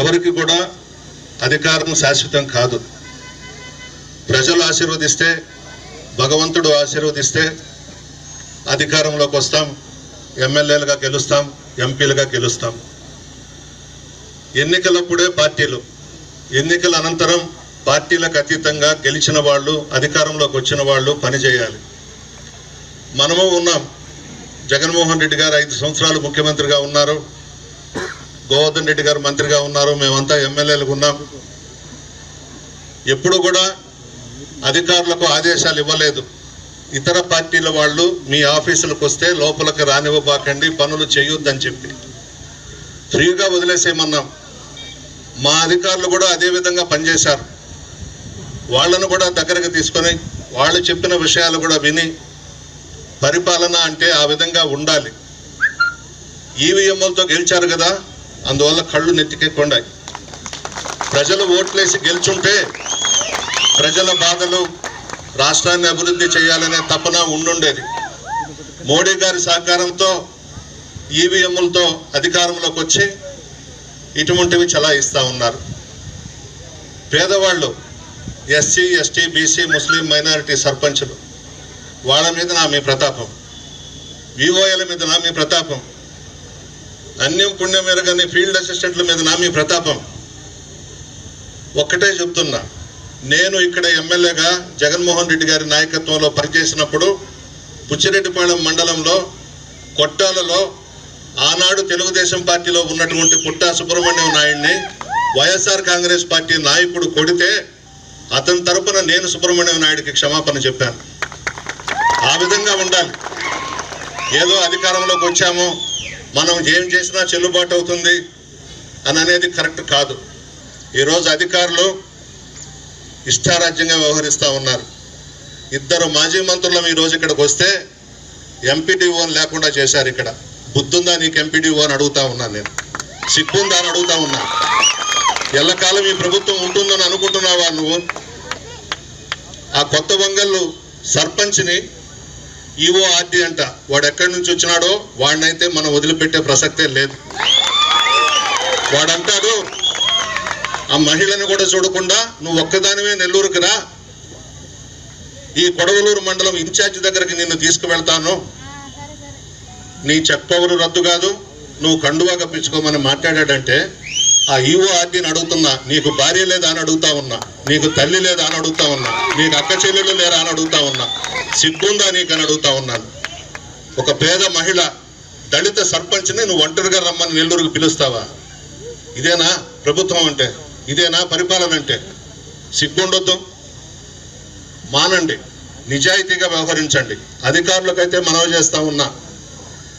ఎవరికి కూడా అధికారం శాశ్వతం కాదు. ప్రజలు ఆశీర్వదిస్తే భగవంతుడు ఆశీర్వదిస్తే అధికారంలోకి వస్తాం ఎమ్మెల్యేలుగా గెలుస్తాం ఎంపీలుగా గెలుస్తాం. ఎన్నికలప్పుడే పార్టీలు ఎన్నికల అనంతరం పార్టీలకు అతీతంగా గెలిచిన వాళ్ళు అధికారంలోకి వచ్చిన వాళ్ళు పనిచేయాలి మనము ఉన్నాం. జగన్మోహన్ రెడ్డి గారు ఐదు సంవత్సరాలు ముఖ్యమంత్రిగా ఉన్నారు. గోవర్ధన్ రెడ్డి గారు మంత్రిగా ఉన్నారు మేమంతా ఎమ్మెల్యేలకు ఉన్నాం. ఎప్పుడు కూడా అధికారులకు ఆదేశాలు ఇవ్వలేదు. ఇతర పార్టీల వాళ్ళు మీ ఆఫీసులకు వస్తే లోపలికి రానివ్వబాకండి పనులు చేయొద్దని చెప్పి. ఫ్రీగా వదిలేసేయమన్నాం. మా అధికారులు కూడా అదే విధంగా పనిచేశారు. వాళ్ళను కూడా దగ్గరకు తీసుకొని వాళ్ళు చెప్పిన విషయాలు కూడా విని పరిపాలన అంటే ఆ విధంగా ఉండాలి. ఈవీఎంలతో గెలిచారు కదా అందువల్ల కళ్ళు నెత్తికెక్కుండాయి. ప్రజలు ఓట్లేసి గెలుచుంటే ప్రజల బాధలు రాష్ట్రాన్ని అభివృద్ధి చేయాలనే తపన ఉండుండేది. మోడీ గారి సహకారంతో ఈవీఎంలతో అధికారంలోకి వచ్చి ఇటువంటివి చలాయిస్తూ ఉన్నారు. పేదవాళ్ళు SC ST BC Muslim minority సర్పంచులు వాళ్ళ మీద నా మీ ప్రతాపం. వివోఎల మీద నా మీ ప్రతాపం. పుణ్యం మెరగని ఫీల్డ్ అసిస్టెంట్ల మీద నా మీ ప్రతాపం. ఒక్కటే చెప్తున్నా నేను ఇక్కడ ఎమ్మెల్యేగా జగన్మోహన్ రెడ్డి గారి నాయకత్వంలో పనిచేసినప్పుడు పుచ్చిరెడ్డిపాళెం మండలంలో కొట్టాలలో ఆనాడు తెలుగుదేశం పార్టీలో ఉన్నటువంటి పుట్టా సుబ్రహ్మణ్యం నాయుడిని వైఎస్ఆర్ కాంగ్రెస్ పార్టీ నాయకుడు కొడితే అతని తరపున నేను సుబ్రహ్మణ్యం నాయుడికి క్షమాపణ చెప్పాను. ఆ విధంగా ఉండాలి. ఏదో అధికారంలోకి వచ్చాము మనం ఏం చేసినా చెల్లుబాటు అవుతుంది అని అనేది కరెక్ట్ కాదు. ఈరోజు అధికారులు ఇష్టారాజ్యంగా వ్యవహరిస్తూ ఉన్నారు. ఇద్దరు మాజీ మంత్రులం ఈరోజు ఇక్కడికి వస్తే ఎంపీడీఓని లేకుండా చేశారు ఇక్కడ. బుద్ధుందా నీకు ఎంపీడీఓ అని అడుగుతా ఉన్నాను నేను. సిగ్గుందా అని అడుగుతా ఉన్నా. ఎల్లకాలం ఈ ప్రభుత్వం ఉంటుందని అనుకుంటున్నావా నువ్వు? ఆ కొత్త వంగళ్ళు సర్పంచ్ని ఈఓఆర్డి అంట. వాడు ఎక్కడి నుంచి వచ్చినాడో వాడినైతే మనం వదిలిపెట్టే ప్రసక్తే లేదు. వాడంటాడు ఆ మహిళని కూడా చూడకుండా నువ్వు ఒక్కదానివే నెల్లూరుకి రా. ఈ కొడవలూరు మండలం ఇన్ఛార్జ్ దగ్గరికి నిన్ను తీసుకువెళ్తాను. నీ చెక్ పవర్ రద్దు కాదు. నువ్వు కండువా కప్పించుకోమని మాట్లాడాడంటే ఆ ఈఓఆర్డీని అడుగుతున్నా. నీకు భార్య లేదా అని అడుగుతా ఉన్నా. నీకు తల్లి లేదా అని అడుగుతా ఉన్నా. నీకు అక్క చెల్లెలు లేరా అని అడుగుతా ఉన్నా. సిగ్గుందా నీకు అని అడుగుతా ఉన్నాను. ఒక పేద మహిళ దళిత సర్పంచ్ని నువ్వు ఒంటరిగా రమ్మని నెల్లూరుకు పిలుస్తావా? ఇదేనా ప్రభుత్వం అంటే? ఇదేనా పరిపాలన అంటే? సిగ్గుండొద్దు మానండి. నిజాయితీగా వ్యవహరించండి. అధికారులకైతే మనవి చేస్తా ఉన్నా.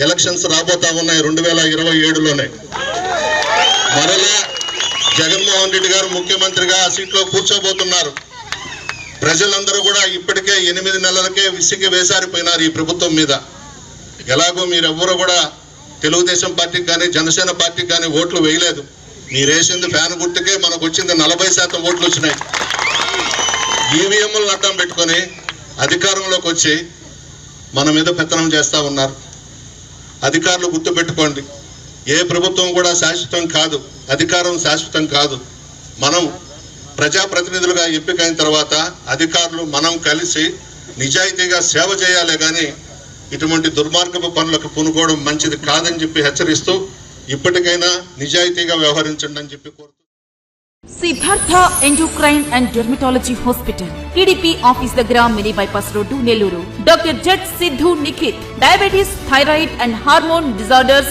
ఎలక్షన్స్ రాబోతా ఉన్నాయి రెండు వేల ఇరవై ఏడులోనే. మరలా జగన్మోహన్ రెడ్డి గారు ముఖ్యమంత్రిగా ఆ సీట్లో కూర్చోబోతున్నారు. ప్రజలందరూ కూడా ఇప్పటికే ఎనిమిది నెలలకే విసిగి వేసారిపోయినారు ఈ ప్రభుత్వం మీద. ఎలాగో మీరెవ్వరూ కూడా తెలుగుదేశం పార్టీకి కానీ జనసేన పార్టీకి కానీ ఓట్లు వేయలేదు. మీరేసింది ఫ్యాన్ గుర్తుకే మనకు వచ్చింది నలభై శాతం ఓట్లు వచ్చినాయి. ఈవీఎంలను అడ్డం పెట్టుకొని అధికారంలోకి వచ్చి మన మీద పెత్తనం చేస్తా ఉన్నారు. అధికారులు గుర్తుపెట్టుకోండి ఏ ప్రభుత్వం కూడా శాశ్వతం కాదు. అధికారం శాశ్వతం కాదు. మనం ప్రజాప్రతినిధులుగా ఎంపికైన తర్వాత అధికారులు మనం కలిసి నిజాయితీగా సేవ చేయాలే కానీ ఇటువంటి దుర్మార్గపు పనులకు పూనుకోవడం మంచిది కాదని చెప్పి హెచ్చరిస్తూ ఇప్పటికైనా నిజాయితీగా వ్యవహరించండి అని చెప్పి కోరుతూ Siddhartha endocrine and dermatology hospital TDP office దగ్గర mini bypass road Nellore. Doctor Z Siddhu Nikhit diabetes thyroid and hormone disorders